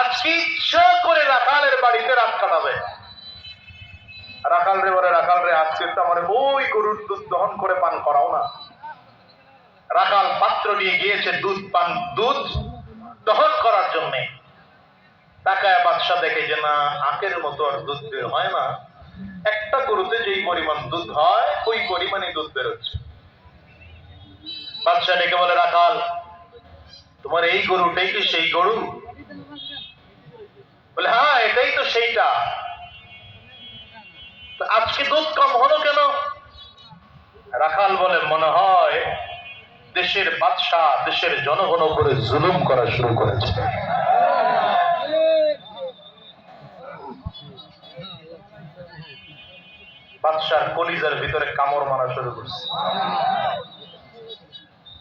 আজকে ইচ্ছা করে রাখালের বাড়িতে রাত কাটাবে রাখাল রে বলে, রাখাল রে, আজকে তো আমার ওই গরুর দুধ দহন করে পান করাও না। রাখাল পাত্র নিয়ে গিয়েছে দুধ পান, দুধ দহন করার জন্য। টাকায় বাদশা দেখে যে, না, আখের মতো আর দুধ বের হয় না। একটা গরুতে যেই পরিমাণ দুধ হয়, ওই পরিমাণে দুধ বেরোচ্ছে বাদশা ডেকে বলে, রাখাল, তোমার এই গরুটাই কি সেই গরু? বলে হ্যাঁ এটাই তো সেইটা। আজকে দুধ কম হলো কেন? রাখাল বলে মনে হয় দেশের বাদশাহ, দেশের জনগণ উপরে জুলুম করা শুরু করেছে। বাদশার কলিজার ভিতরে কামড় মারা শুরু করছে।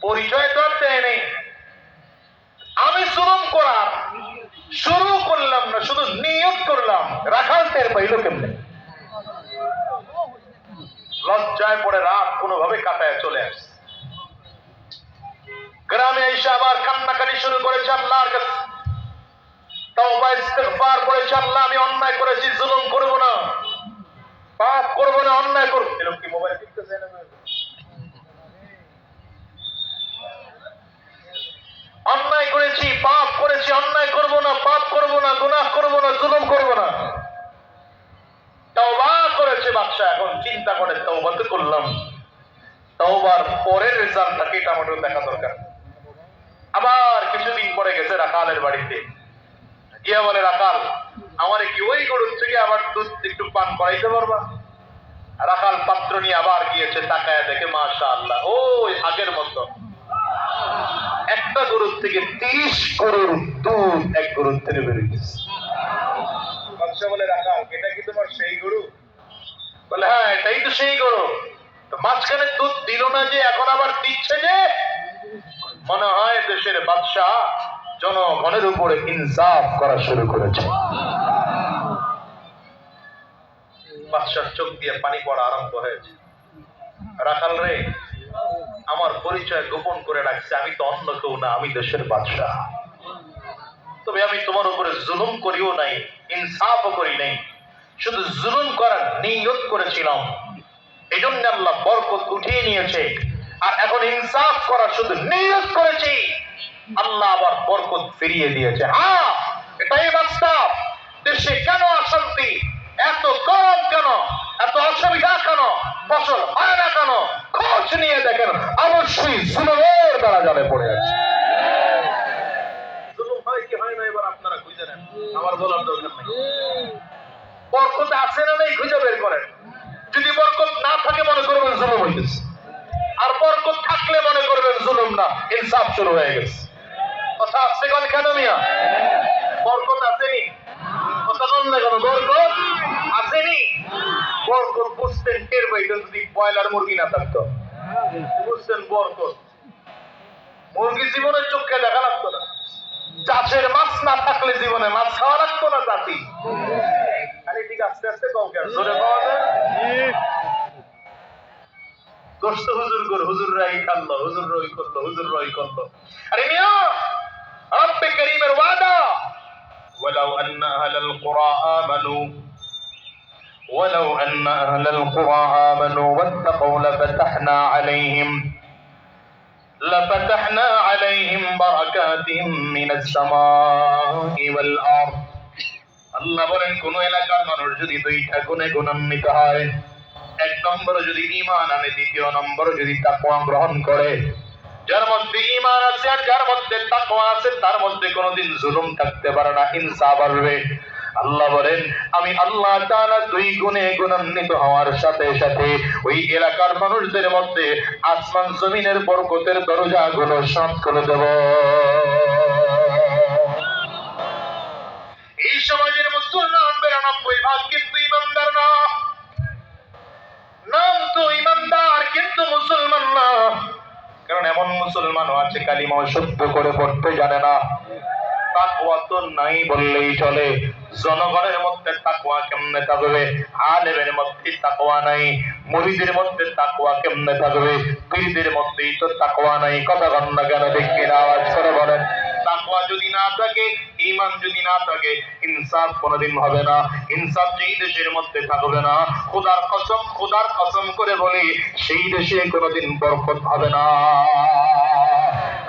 পরিচয় তো আর দেয় নেই। আমি জুলুম করা শুরু শুধু নিয়োগ করলাম। রাখাল টের পাইল কেমনে? লজ্জায় পড়ে রাত কোনোভাবে কাটায় চলে আসছে। গ্রামে এসে আবার কান্নাকাটি শুরু করেছে আল্লাহর কাছে। তওবা, ইস্তেগফার করেছে আল্লাহ, আমি অন্যায় করেছি, জুলুম করব না। পাপ করব না, অন্যায় করব এরকম কি মোবাইল টিপতেছে না? অন্যায় করেছি, পাপ করেছি, অন্যায় করব না, পাপ করব না, গুনাহ করব না, জুলুম করব না। তওবা করেছে এখন চিন্তা করে তো করলাম। পরের রেজাল্টটাকে টমেটো দেখা দরকার। আবার কিছুদিন পরে গেছে রাখালের বাড়িতে। গিয়া বলে, রাখাল, আমার কি ওই গরুর থেকে আবার দুধ একটু পান করাইতে পারবা? রাখাল পাত্র নিয়ে আবার গিয়েছে, তাকায় দেখে মাশা আল্লাহ ওই আগের মতো। একটা গরুর থেকে তিরিশ গরুর দুধ এক গরুর থেকে বেরিয়ে গেছে। বলে এটা কি তোমার সেই গরু? বলে হ্যাঁ এটাই তো সেই গরু। মাঝখানে দুধ দিল না যে এখন আবার দিচ্ছে যে? মনে হয় দেশের বাদশাহ জনগণের উপরে ইনসাফ করা শুরু করেছে। বাদশার চোখ দিয়ে পানি পড়া আরম্ভ হয়েছে। রাখাল রে আমার পরিচয় গোপন করে রাখছে, আমি তো অন্য কেউ না, আমি দেশের বাদশাহ। তবে আমি তোমার উপরে জুলুম করিও নাই, ইনসাফও করি নাই, শুধু জুলুম করার নিয়ত করেছিলাম। এই জন্য আল্লাহ বরকত উঠিয়ে নিয়েছে, আর এখন ইনসাফ করার শুধু নিয়ত করেছি। আল্লাহ আবার বরকত ফিরিয়ে দিয়েছে। হ্যাঁ এটাই বাস্তব। দেশে কেন অশান্তি? এত গরম কেন? এত অসুবিধা কেন? ফসল হয় না কেন? খোঁজ নিয়ে দেখেন, অবশ্যই জুলুমের দ্বারা জানে পড়ে আছে। না বরকত আছে না নেই, খুঁজে বের করেন। যদি বরকত না থাকে, মনে করবেন জুলুম হইতেছে। আর বরকত থাকলে মনে করবেন জুলুম না, ইনসাফ শুরু হয়ে গেছে। কথা আসছে কোন কেন মিয়া? বরকত আসেনি কথা কোন কেন? বরকত আসেনি বরকত বুঝতেন টের পাইতেন যদি ব্রয়লার মুরগি না থাকতো। বুঝতেন বরকত মুরগি জীবনের চোখে দেখা লাগতো না চাষের মাছ না থাকলে জীবনে মাছ খাওয়া লাগতো না জাতি আরে ঠিক আস্তে আস্তে কম কেন জোরে পাওয়া যায় গোস্ত হুজুর কর হুজুর রাই খাল্লো হুজুর রই করলো হুজুর রই করলো আরে মিয়া রব্বে করিমের ওয়াদা ولو أن أهل القرى آمنوا ولو أن أهل القرى آمنوا واتقوا لفتحنا عليهم لفتحنا عليهم بركات من السماء والأرض আল্লাহ বলেন কোন এলাকার মানুষ যদি দুইটা গুণে গুণান্বিত হয় এক নম্বর যদি ইমান আনে দ্বিতীয় নম্বর যদি তাকওয়া গ্রহণ করে যার মধ্যে ইমান আছে আর যার মধ্যে তাকওয়া আছে তার মধ্যে কোনোদিন জুলুম থাকতে পারে না ইনসাফ আসবে আল্লাহ বলেন, আমি আল্লাহ তাআলা দুই গুণে গুণান্বিত হওয়ার সাথে সাথে ওই এলাকার মানুষদের মধ্যে আসমান জমিনের বরকতের দরজাগুলো সাত করে দেব। এই সমাজের মুসলমান বিরানব্বই ভাগ কিন্তু ইমানদার না। নাম তো ইমানদার, কিন্তু মুসলমান না। কারণ এমন মুসলমানও আছে কালিমাও শুদ্ধ করে পড়তে জানে না। তাকওয়া তো নাই বললেই চলে। জনগণের মধ্যে তাকওয়া কেমনে থাকবে? আলেমের মধ্যে তাকওয়া নাই, মুরিদের মধ্যে তাকওয়া কেমনে থাকবে? পীরদের মধ্যেই তো তাকওয়া নাই। কথা গন্না কেন? দেখি আওয়াজ করে বলেন যদি না থাকে, ঈমান যদি না থাকে, ইনসাফ কোনোদিন হবে না। ইনসাফ যেই দেশের মধ্যে থাকবে না, খোদার কসম খোদার কসম করে বলি, সেই দেশে কোনোদিন বরকত হবে না।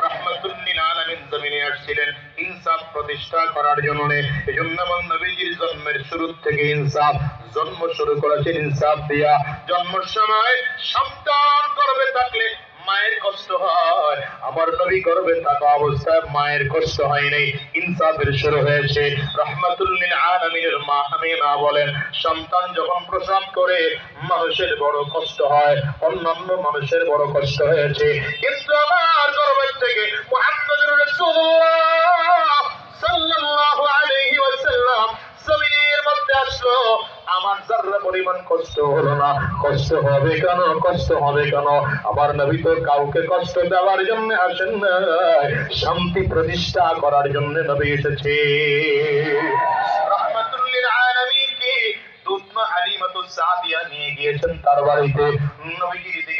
রহমাতুল্লিল জমিনে আসছিলেন। প্রতিষ্ঠা করার জন্য। আমার নবীজির জন্মের শুরু থেকে ইনসাফ, জন্ম শুরু করেছেন ইনসাফ দিয়া। জন্মের সময় সন্তান গর্ভে থাকলে মায়ের কষ্ট হয়। আমার নবী অবস্থায় মায়ের কষ্ট হয় নাই ইনসাফের শুরু হয়েছে। রহমাতুল্লিল আলামিনের মা বলেন, সন্তান যখন করে, মানুষের বড় কষ্ট হয়। অন্যান্য মানুষের বড় কষ্ট হয়েছে। কিন্তু আমার গর্ভের থেকে পরিমাণ কষ্ট হলো না। কষ্ট হবে কেন? কষ্ট হবে কেন? আমার নবী তো কাউকে কষ্ট দেওয়ার জন্য আসেন শান্তি প্রতিষ্ঠা করার জন্য নবী এসেছে। রহমাতুল্লিল আলামিনকে দুধমা হালিমাতুস সাদিয়া নিয়ে গিয়েছেন তার বাড়িতে। নবীজির দিকে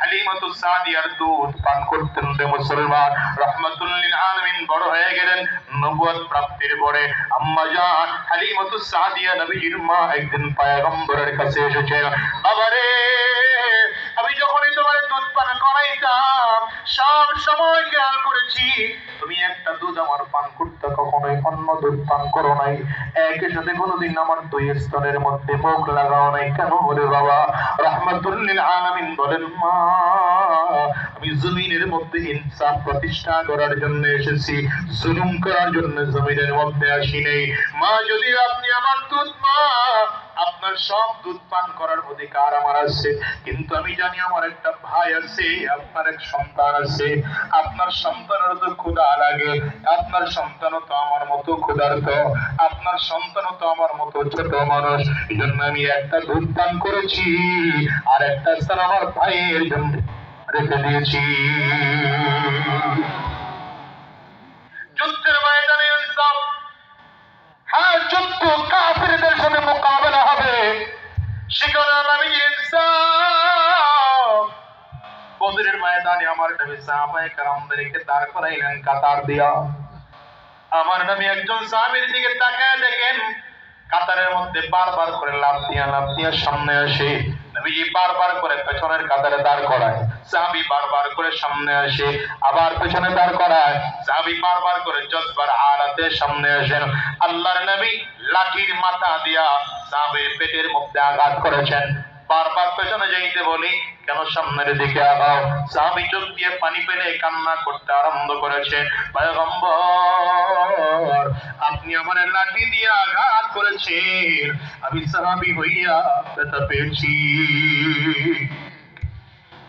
হালিমাতু সাদিয়ার দুধ পান করতেন রে মুসলমান। রহমাতুল্লিল আলামিন বড় হয়ে গেলেন, নবুয়ত প্রাপ্তির পরে। আম্মা জান হালিমাতু সাদিয়া নবীজির মা একদিন পয়গম্বরের কাছে এসেছে বাবারে আমি যখনই তোমার দুধ পান করাইতাম, সব সময় খেয়াল করেছি, তুমি একটা দুধ আমার পান করতে কখনোই অন্য দুধ পান করো নাই। একই সাথে কোনোদিন আমার দুই স্তনের মধ্যে মুখ লাগাও নাই। কেন বলে বাবা? রহমাতুল্লিল আলামিন বলেন, মা আমি জমিনের মধ্যে ইনসাফ প্রতিষ্ঠা করার জন্য এসেছি, জুলুম করার জন্য জমিনের মধ্যে আসি নাই মা, যদি আপনি আমার দুধ মা আপনার সব দুধ পান করার অধিকার আমার আছে। কিন্তু আমি জানি আমার একটা ভাই আছে, আপনার এক সন্তান আছে। আপনার সন্তানের তো ক্ষুধা লাগে, আপনার সন্তানও তো আমার মতো ক্ষুধার্ত, আপনার সন্তানও তো আমার মতো ছোট মানুষ। এই জন্য আমি একটা দুধ পান করেছি, আর একটা স্থান আমার ভাইয়ের জন্য রেখে দিয়েছি। যুদ্ধের হ্যাঁ যুদ্ধ কাফিরদের সাথে মোকাবেলা হবে। সেখানে আমি বদরের ময়দানে আমার নবী সাহাবায়ে কেরামদেরকে দাঁড় করাইলেন কাতার দিয়া। আমার নবী একজন সাহাবীর দিকে তাকায় দেখেন, কাতারের মধ্যে বারবার করে লাভ দিয়া লাভ দিয়া সামনে আসে। নবীজি বারবার করে পেছনের কাতারে দাঁড় করায় সাহাবি বারবার করে সামনে আসে, আবার পেছনে দাঁড় করায়। সাহাবি বারবার করে যতবার আড়াতে সামনে আসেন। আল্লাহর নবী লাঠির মাথা দিয়া সাহাবির পেটের মধ্যে আঘাত করেছেন। বারবার পেছনে যাইতে বলি, কেন সামনের দিকে আগাও? সাহাবি চোখ দিয়ে পানি পেলে কান্না করতে আরম্ভ করেছে। আপনি আমার লাঠি দিয়ে আঘাত করেছেন। আমি সাহাবি হইয়া ব্যথা পেয়েছি।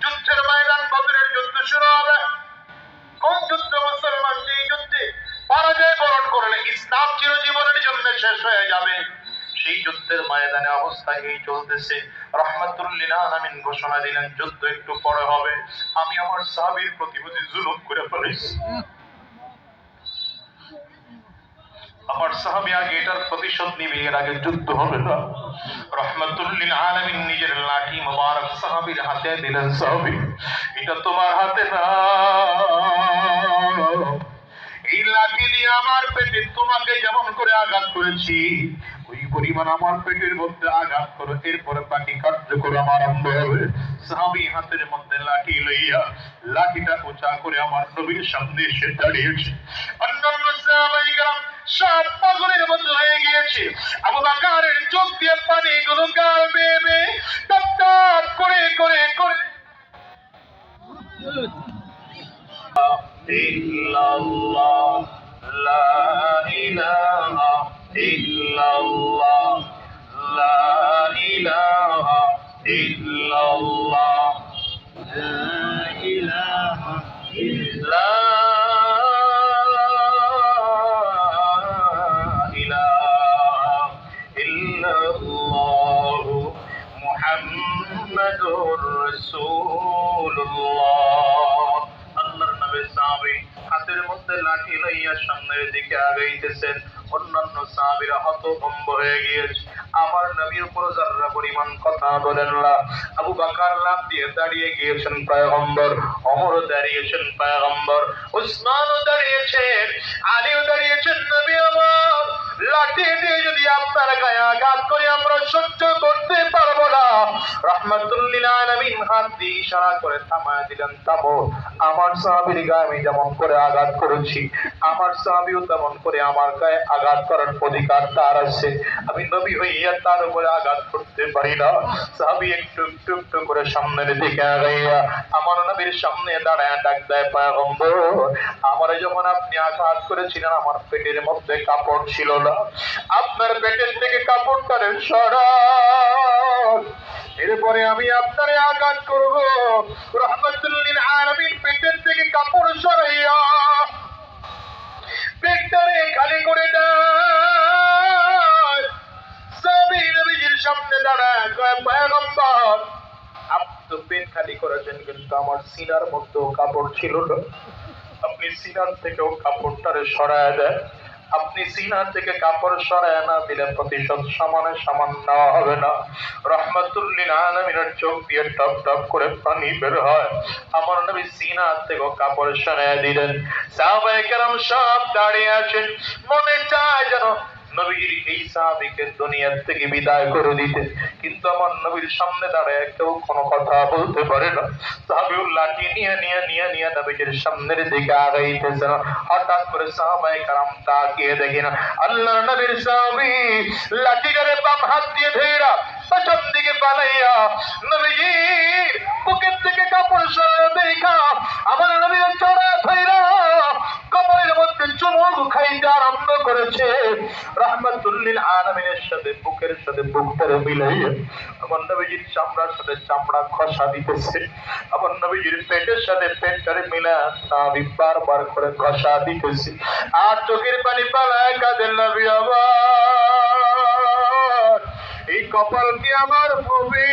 যুদ্ধের ময়দান বদরের যুদ্ধ শুরু হবে। কোন যুদ্ধ মুসলমান যে যুদ্ধে পরাজয় বরণ করলে ইসলাম চিরজীবনের জন্য শেষ হয়ে যাবে? সেই যুদ্ধের ময়দানে অবস্থা এই চলতেছে। রহমাতুল্লিল আলামিন ঘোষণা দিলেন, যুদ্ধ একটু পরে হবে। আমি আমার সাহাবীর প্রতিপতি জুলুম করে ফেলেছি। আমার সাহাবী আগে এটার প্রতিশোধ নিবে, এর আগে যুদ্ধ হবে না। রহমাতুল্লিল আলামিন নিজের লাঠি মোবারক সাহাবীর হাতে দিলেন, সাহাবী, এটা তোমার হাতে না। এই লাঠি দিয়ে আমার পেটে তোমাকে যেমন করে আঘাত করেছি পরিমাণ আমার পেটের মধ্যে আঘাত করো এরপরে বাকি কার্যক্রম আরম্ভ হবে সাহাবি হাতের মধ্যে লাঠি লইয়া লাঠিটা উঁচা করে আমার নবীর সামনে এসে দাঁড়িয়েছে অন্যান্য সাহাবাইকার সব পাগলের মধ্যে হয়ে গিয়েছে আবু বাকারের চোখ দিয়ে পানি গুলো গাল বেয়ে বেয়ে টপ টপ করে করে করে إلا الله لا إله إلا الله لا إله إلا الله لا إله إلا محمد رسول الله আল্লাহর নবী সাহাবী হাতের মধ্যে লাঠি লইয়া সামনের দিকে আগাইতেছেন অন্যান্য সাহাবীরা হতভম্ব হয়ে গিয়েছে। আমার নবীর উপর যারা পরিমাণ কথা বলেন না, আবু বাকার লাভ দিয়ে দাঁড়িয়ে গিয়েছেন পায়গম্বর অমর দাঁড়িয়েছেন পায়গম্বর, উসমানও দাঁড়িয়েছেন, আলীও দাঁড়িয়েছেন নবী দিয়ে যদি আপনার গায়ে আঘাত আমরা সহ্য করতে পারব না। করেছি, আমার তেমন করে আমার গায়ে আঘাত করার অধিকার তার আছে। আমি নবী হইয়া তার উপরে আঘাত করতে পারি না। সাহাবী একটু একটু একটু করে সামনের দিকে আগাইয়া আমার নবীর সামনে দাঁড়ায় ডাক দেয়, পয়গম্বর, আমার যখন আপনি আঘাত করেছিলেন, আমার পেটের মধ্যে কাপড় ছিল না। আপনার পেটের থেকে কাপড়টারে সরান। এরপরে আমি আপনারে আঘাত করব। রহমতুল্লিল আলামিন পেটের থেকে কাপড় সরাইয়া পেটটারে খালি করে দেয় সাবি নবীজির সামনে দাঁড়ায় পয়গম্বর। আপনি পেট খালি করেছেন, কিন্তু আমার সিনার মধ্যেও কাপড় ছিল না। আপনি সিনার থেকেও কাপড়টারে সরায় দেন। আপনি সিনা থেকে কাপড় সরায় না দিলে প্রতিশোধ সমানে সমান নেওয়া হবে না। রহমাতুল্লিন আলমিনের চোখ দিয়ে টপ টপ করে পানি বের হয়। আমার নবী সিনা থেকে কাপড় সরায় দিলেন। সাহাবায়ে সব দাঁড়িয়ে আছেন। মনে চায় যেন নবীর এই সাহাবিকে দুনিয়ার থেকে বিদায় করে দিতে। কিন্তু আমার নবীর সামনে দাঁড়ায় কেউ কোনো কথা বলতে পারে না। নিয়ে নিয়ে নিয়ে নিয়ে নবীজির সামনের দিকে আগাইতেছে না হঠাৎ করে সাহাবায়ে কারাম তাকিয়ে না আল্লাহর নবীর সাহাবী লাঠি করে বাম হাত দিয়ে ধইরা পেছন দিকে পালাইয়া নবীজির বুকের থেকে কাপড় সরে দেখা সাথে, বুকের সাথে মিলাইয়া আমার নবীজির চামড়ার সাথে চামড়া খসা দিতেছে। আমার নবীজির পেটের সাথে বারবার করে দিতেছি। আর চোখের পানি পালায় কাদের নবী আমার এই কপাল কি আমার ভূমি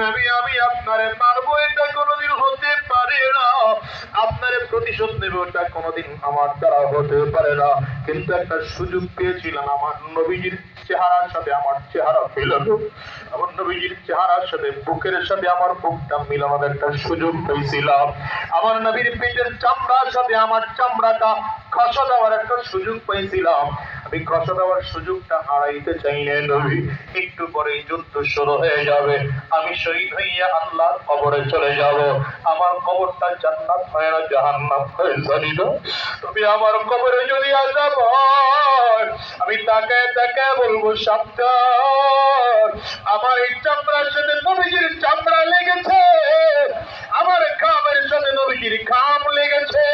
নবী, আমি আপনারে মারবো, এটা কোনোদিন হতে পারে না আপনারে প্রতিশোধ নেবে ওটা কোনোদিন আমার দ্বারা হতে পারে না। কিন্তু একটা সুযোগ পেয়েছিলাম আমার নবীজির চেহারার সাথে আমার চেহারা মিলানো। আমার নবীজির চেহারার সাথে, বুকের সাথে আমার বুকটা মিলানোর একটা সুযোগ পেয়েছিলাম। আমার নবীর পেটের চামড়ার সাথে আমার চামড়াটা খসা দেওয়ার একটা সুযোগ পেয়েছিলাম। আমি খসা দেওয়ার সুযোগটা হারাইতে চাই না নবী। একটু পরে যুদ্ধ শুরু হয়ে যাবে। আমি শহীদ হইয়া আল্লাহর কবরে চলে যাব। আমার কবরটা জান্নাত হয় না জাহান্নাম হয় জানি না তুমি আমার কবরে যদি আজাব হয়, আমি তাকে তাকে বলব, সাবধান, আমার এই চামড়ার সাথে নবীজির চামড়া লেগেছে। আমার খামের সাথে নবীজির খাম লেগেছে।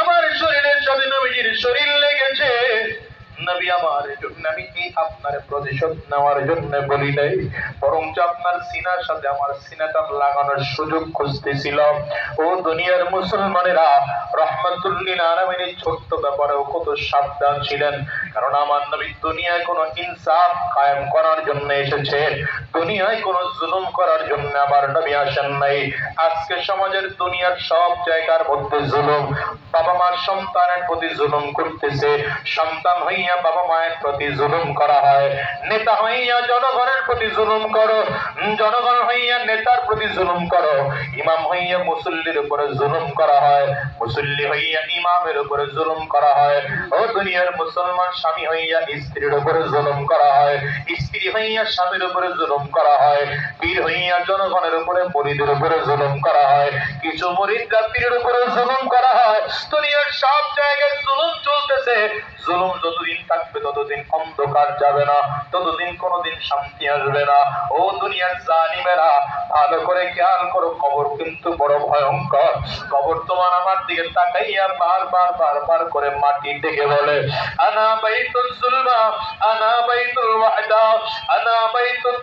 আমার শরীরের সাথে নবীজির শরীর লেগেছে। নবী আমার জন্য আমি কি আপনার প্রতিশোধ নেওয়ার জন্য বলি নাই আপনার সিনার সাথে আমার সিনাটা লাগানোর সুযোগ ও দুনিয়ার মুসলমানেরা রহমতুল্লিন আলমিন ছোট্ট ব্যাপারেও কত সাবধান ছিলেন, কারণ আমার নবী দুনিয়ায় কোনো ইনসাফ কায়েম করার জন্য এসেছেন দুনিয়ায় কোনো জুলুম করার জন্য আমার নবী আসেন নাই। আজকে সমাজের দুনিয়ার সব জায়গার মধ্যে জুলুম। বাবা মার সন্তানের প্রতি জুলুম করতেছে। সন্তান হইয়া বাবা মায়ের প্রতি জুলুম করা হয়। নেতা হইয়া জনগণের প্রতি জুলুম করো। জনগণ হইয়া নেতার প্রতি জুলুম করো। ইমাম হইয়া মুসল্লির উপরে জুলুম করা হয়। মুসল্লি হইয়া ইমামের উপরে জুলুম করা হয়। ও দুনিয়ার মুসলমান স্বামী হইয়া স্ত্রীর উপরে জুলুম করা হয়। স্ত্রী হইয়া স্বামীর উপরে জুলুম করা হয়। পীর হইয়া জনগণের উপরে মরিদের উপরে জুলুম করা হয়। কিছু মরিদরা পীরের উপরে জুলুম করা হয়। দুনিয়ার সব জায়গায় জুলুম চলতেছে। জুলুম যতদিন থাকবে, ততদিন অন্ধকার যাবে না। ততদিন কোনোদিন শান্তি আসবে না। ও দুনিয়ার জালিমেরা, ভালো করে খেয়াল করো, কবর কিন্তু বড় ভয়ঙ্কর। কবর তোমার আমার দিকে তাকাইয়া বারবার বারবার করে মাটি ডেকে বলে, আনা বাইতুল জুলমা, আনা বাইতুল ওয়াহদা, আনা বাইতুল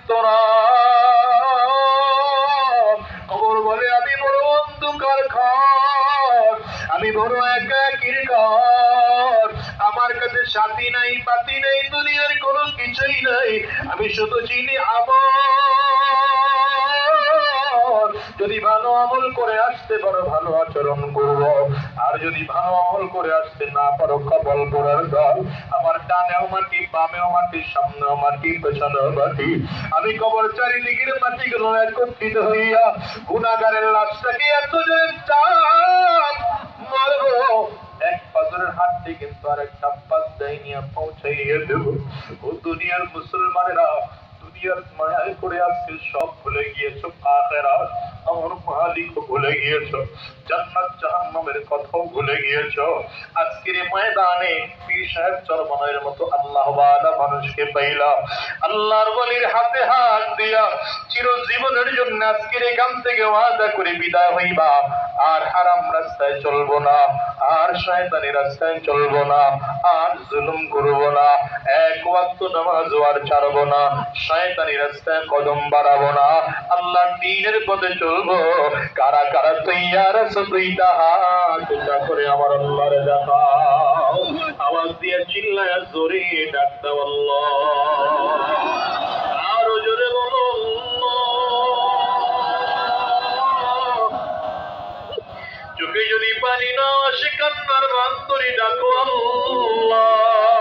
কবর বলে, আমি বড় অন্ধকার ঘর। আমি বড় একাকির ঘর। আমার কাছে সাথী নাই পাতি নাই, দুনিয়ার কোনো কিছুই নাই। আমি শুধু চিনি আমল যদি ভালো আমল করে আসতে পারো, ভালো আচরণ করব। আর যদি ভালো আমল করে আসতে না পারো কবল করার দল। আমার ডানেও মাটি, বামেও মাটি, সামনেও মাটি, পেছনেও মাটি। আমি কবর চারিদিকের মাটিগুলো একত্রিত হইয়া গুণাগারের লাশটাকে এত চাপ মারবো। এক পাথরের হাতটি কিন্তু আর একটা পাত্তায় নিয়ে পৌঁছাইয়ে দেব। ও দুনিয়ার মুসলমানেরা মায়ায় আজকে সব ভুলে গিয়েছো আমার মালিক ভুলে গিয়েছো, জান্নাত জাহান্নামের কথাও ভুলে গিয়েছো। আজকের ময়দানে পীর সাহেব মতো আল্লাহ মানুষকে পাইলা আল্লাহর বলির হাতে হাত দিয়া চিরজীবনের জন্য আজকের এখান থেকে ওয়াদা করে বিদায় হইবা। আর হারাম রাস্তায় চলবো না, আর শয়তানি রাস্তায় চলবো না, আর জুলুম করব না, এক ওয়াক্ত নামাজ আর ছাড়বো না শয়তানি রাস্তায় কদম বাড়াবো না। আল্লাহ দিনের পথে চলবো। কারা কারা তৈয়ার আছো দুইটা হাত করে আমার আল্লাহরে দেখাও আওয়াজ দিয়ে চিল্লায় জোরে ডাকতে আল্লাহ। আরও জোরে বলো চোখে যদি পানি না আসে, কান্নার বান্তরি ডাকো আল্লাহ।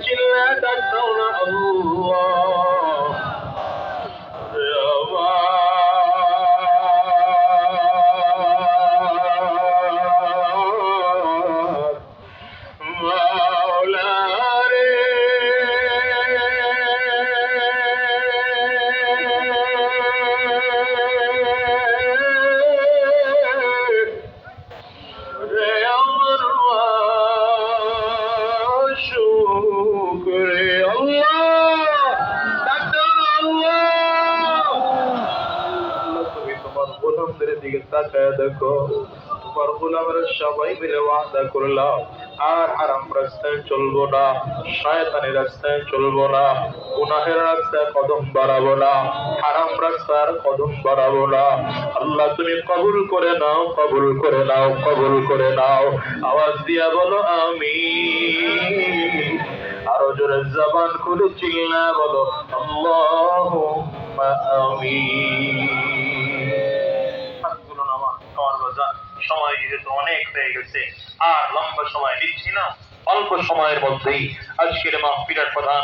চিল্লা ডাক না আল্লাহ আর হারাম রাস্তায় চলবো না, শয়তানি রাস্তায় চলবো না, গুনাহের রাস্তায় কদম বাড়াবো না, হারাম রাস্তার কদম বাড়াবো না। আল্লাহ, তুমি কবুল করে নাও, কবুল করে নাও, কবুল করে নাও। আওয়াজ দিয়া বলো আমি আরও জোরে জবান খুলে চিল্লা বলো আল্লাহ আমি সময় যেহেতু অনেক হয়ে গেছে, আর লম্বা সময় দিচ্ছি না, অল্প সময়ের মধ্যেই আজকের মাহফিলের প্রধান